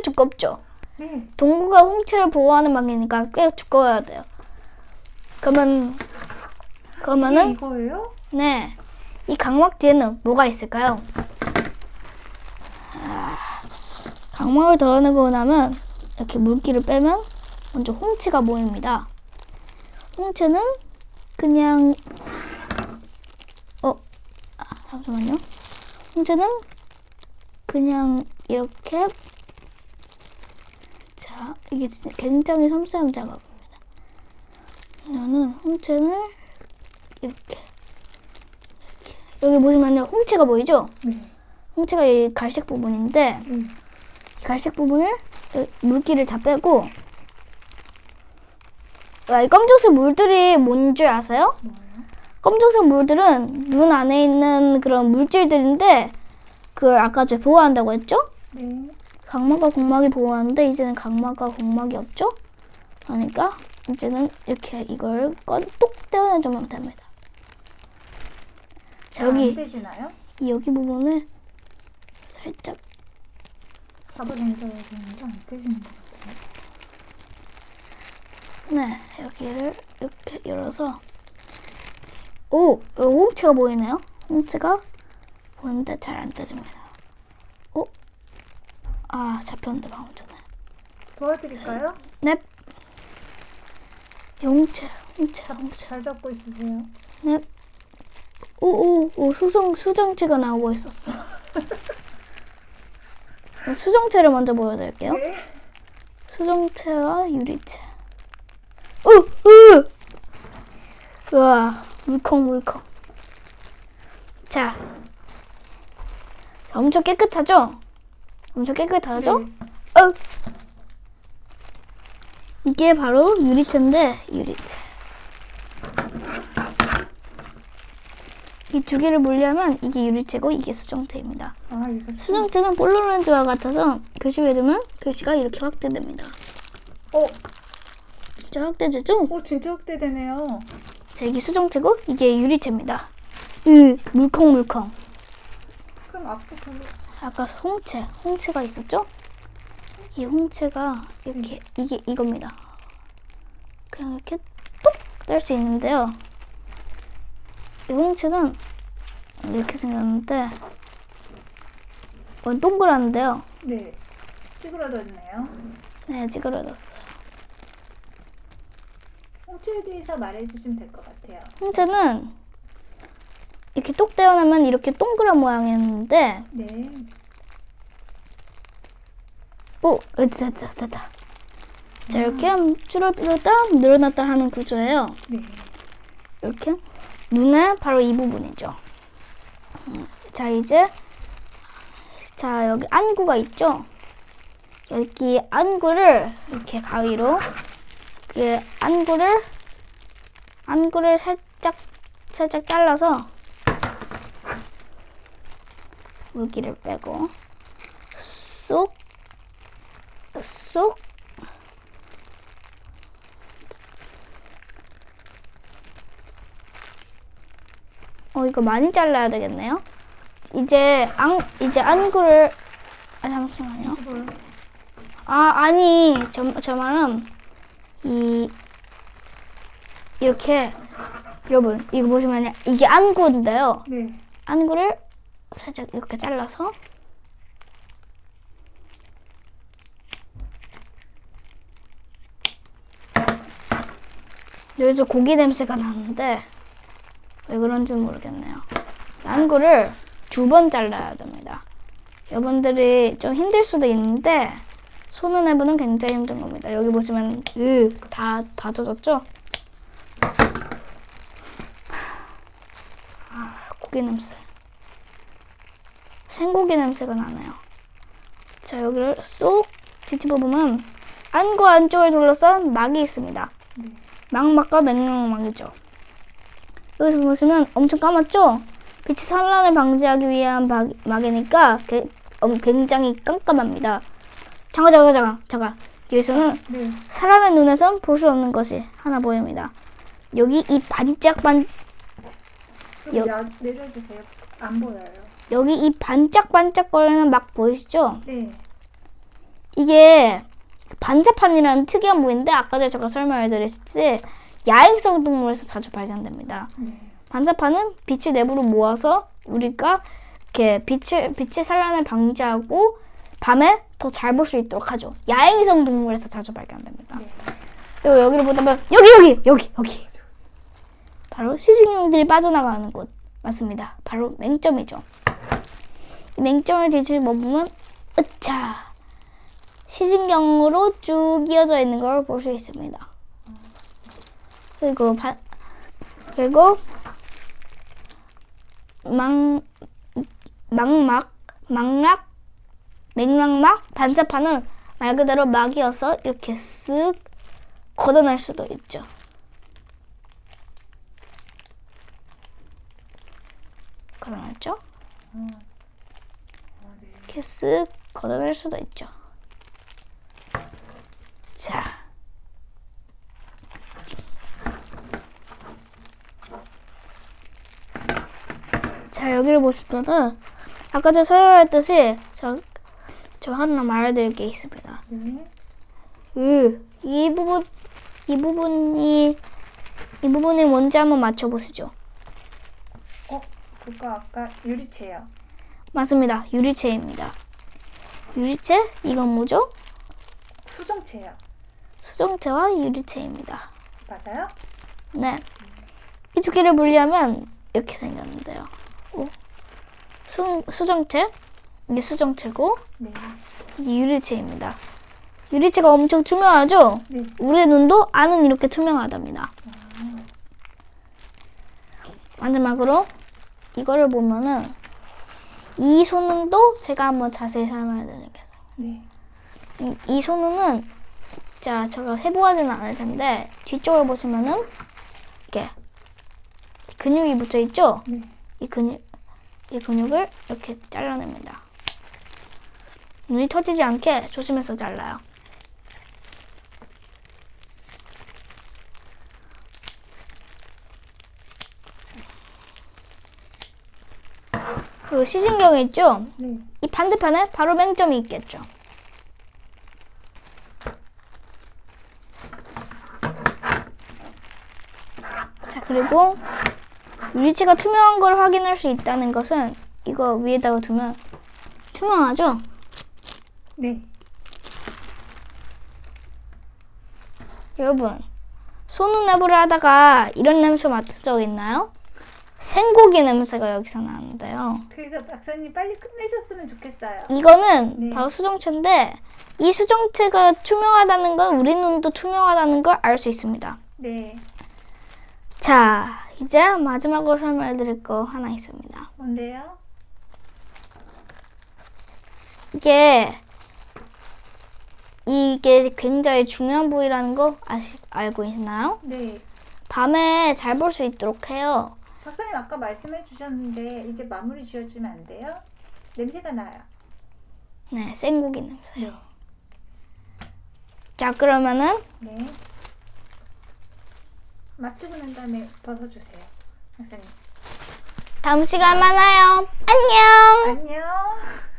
꽤 두껍죠. 네. 동구가 홍채를 보호하는 막이니까 꽤 두꺼워야 돼요. 그러면 그러면은 이거예요? 네. 이 각막 뒤에는 뭐가 있을까요? 아, 각막을 덜어내고 나면 이렇게 물기를 빼면 먼저 홍채가 보입니다. 홍채는 그냥 어 아, 잠시만요. 홍채는 그냥 이렇게 자 이게 진짜 굉장히 섬세한 작업입니다. 저는 홍채를 이렇게 여기 보시면요 홍채가 보이죠? 네. 홍채가 이 갈색 부분인데 네. 이 갈색 부분을 이 물기를 다 빼고 아, 이 검정색 물들이 뭔지 아세요? 검정색 물들은 눈 안에 있는 그런 물질들인데 그 아까 제가 보호한다고 했죠? 네. 각막과 공막이 보호하는데 이제는 각막과 공막이 없죠? 그러니까 이제는 이렇게 이걸 건똑 떼어내주면 됩니다. 자안 여기? 이 여기 부분을 살짝 잡아당겨야 되는데 안 되시는 것 같아요. 네 여기를 이렇게 열어서 오 여기 홍채가 보이네요. 홍채가 보이는데 잘 안 떼집니다. 오, 아 잡혔는데 방금 전에. 도와드릴까요? 넵. 이 홍채, 홍채, 홍채. 잘 잡고 있으세요. 넵. 오 오 오 수정 수정체가 나오고 있었어. 수정체를 먼저 보여드릴게요. 네. 수정체와 유리체. 으, 으! 우와, 물컹물컹. 자. 자, 엄청 깨끗하죠? 엄청 깨끗하죠? 네. 어. 이게 바로 유리체인데, 유리체. 이 두 개를 물려면 이게 유리체고 이게 수정체입니다. 아 수정체는 볼로렌즈와 같아서 글씨 두면 글씨가 이렇게 확대됩니다. 어, 진짜 확대되죠? 오 진짜 확대되네요. 자, 이게 수정체고 이게 유리체입니다. 으, 물컹물컹. 그럼 그 아까 홍채, 홍채가 있었죠? 이 홍채가 이렇게 이게 이겁니다. 그냥 이렇게 톡뗄 수 있는데요. 이 홍채는 이렇게 생겼는데 이건 동그란데요. 네. 찌그러졌네요. 네, 찌그러졌어요. 홍채에 대해서 말해주시면 될 것 같아요. 홍채는 이렇게 똑 떼어내면 이렇게 동그란 모양이었는데 네. 오, 어, 됐다, 됐다, 됐다. 자, 이렇게 줄어들었다, 늘어났다 하는 구조예요. 네. 이렇게 눈의 바로 이 부분이죠. 음, 자 이제 자 여기 안구가 있죠. 여기 안구를 이렇게 가위로 그 안구를 안구를 살짝 살짝 잘라서 물기를 빼고 쏙 쏙. 어 이거 많이 잘라야 되겠네요. 이제 안 이제 안구를 아 잠시만요. 아 아니 저, 저 말은 이 이렇게 여러분 이거 보시면 이게 안구인데요. 네. 안구를 살짝 이렇게 잘라서 여기서 고기 냄새가 나는데 왜 그런지 모르겠네요. 안구를 두 번 잘라야 됩니다. 여러분들이 좀 힘들 수도 있는데 손을 내보는 굉장히 힘든 겁니다. 여기 보시면 으다 다 젖었죠? 아, 고기 냄새. 생고기 냄새가 나네요. 자 여기를 쏙 뒤집어 보면 안구 안쪽을 둘러싼 막이 있습니다. 네. 망막과 맹랑막이죠. 여기서 보시면 엄청 까맣죠? 빛이 산란을 방지하기 위한 막, 막이니까 게- 음, 굉장히 깜깜합니다. 잠깐 잠깐 잠깐 잠깐 여기서는 네. 사람의 눈에선 볼 수 없는 것이 하나 보입니다. 여기 이 반짝반 좀 여- 야, 내려주세요. 안 보여요. 여기 이 반짝반짝거리는 막 보이시죠? 네. 이게 반자판이라는 특이한 부위인데 아까 전에 제가 설명해드렸듯이 야행성 동물에서 자주 발견됩니다. 네. 반자판은 빛을 내부로 모아서 우리가 이렇게 빛을 빛의 산란을 방지하고 밤에 더 잘 볼 수 있도록 하죠. 야행성 동물에서 자주 발견됩니다. 네. 그리고 여기를 보다 보면 여기 여기 여기 여기 바로 시식용들이 빠져나가는 곳 맞습니다. 바로 맹점이죠. 이 맹점을 뒤집어 보면 으차 시신경으로 쭉 이어져 있는 걸 볼 수 있습니다. 그리고 바, 그리고 망 망막 망락 맥락막 반사판은 말 그대로 막이어서 이렇게 쓱 걷어낼 수도 있죠. 걷어냈죠? 이렇게 쓱 걷어낼 수도 있죠. 자. 자, 여기를 보시면은, 아까 제가 설명했듯이, 저, 저 하나 말해드릴 게 있습니다. 네. 그, 이 부분, 이 부분이, 이 부분이 뭔지 한번 맞춰보시죠. 어, 그거 아까 유리체요. 맞습니다. 유리체입니다. 유리체? 이건 뭐죠? 수정체요. 수정체와 유리체입니다. 맞아요? 네. 이 두 개를 분리하면 이렇게 생겼는데요. 오. 수, 수정체, 이게 수정체고, 네. 이게 유리체입니다. 유리체가 엄청 투명하죠? 네. 우리 눈도 안은 이렇게 투명하답니다. 마지막으로 이거를 보면은 이 손은도 제가 한번 자세히 설명해 드리겠습니다. 네. 이, 이 손은 자 제가 세부하지는 않을 텐데 뒤쪽을 보시면은 이렇게 근육이 붙어 있죠? 네. 이 근육 이 근육을 이렇게 잘라냅니다. 눈이 터지지 않게 조심해서 잘라요. 그리고 시신경이 있죠? 네. 이 반대편에 바로 맹점이 있겠죠. 자, 그리고 유리체가 투명한 걸 확인할 수 있다는 것은 이거 위에다가 두면 투명하죠? 네. 여러분, 손은내부를 하다가 이런 냄새 맡은 적 있나요? 생고기 냄새가 여기서 나는데요. 그래서 박사님 빨리 끝내셨으면 좋겠어요. 이거는 네. 바로 수정체인데 이 수정체가 투명하다는 건 우리 눈도 투명하다는 걸 알 수 있습니다. 네. 자, 이제 마지막으로 설명해 드릴 거 하나 있습니다. 뭔데요? 이게 이게 굉장히 중요한 부위라는 거 아시, 알고 있나요? 네. 밤에 잘 볼 수 있도록 해요. 박사님 아까 말씀해 주셨는데 이제 마무리 지어주면 안 돼요? 냄새가 나요. 네, 생고기 냄새. 네. 자, 그러면은 네. 마치고 난 다음에 벗어주세요. 박사님. 다음 시간 만나요. 안녕. 안녕.